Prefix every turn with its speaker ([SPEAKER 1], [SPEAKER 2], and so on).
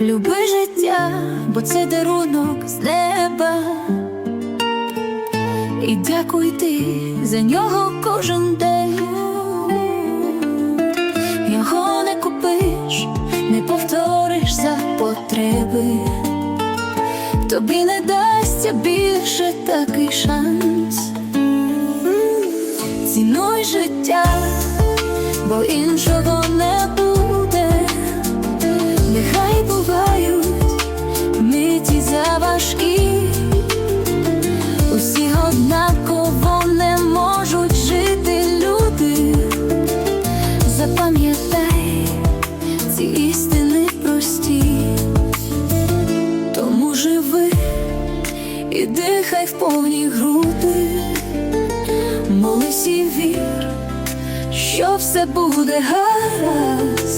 [SPEAKER 1] Люби життя, бо це дарунок з неба. І дякуй ти за нього кожен день. Його не купиш, не повториш за потреби. Тобі не дасться більше такий шанс. Цінуй життя, бо іншого і дихай в повні груди, молись і вір, що все буде гаразд.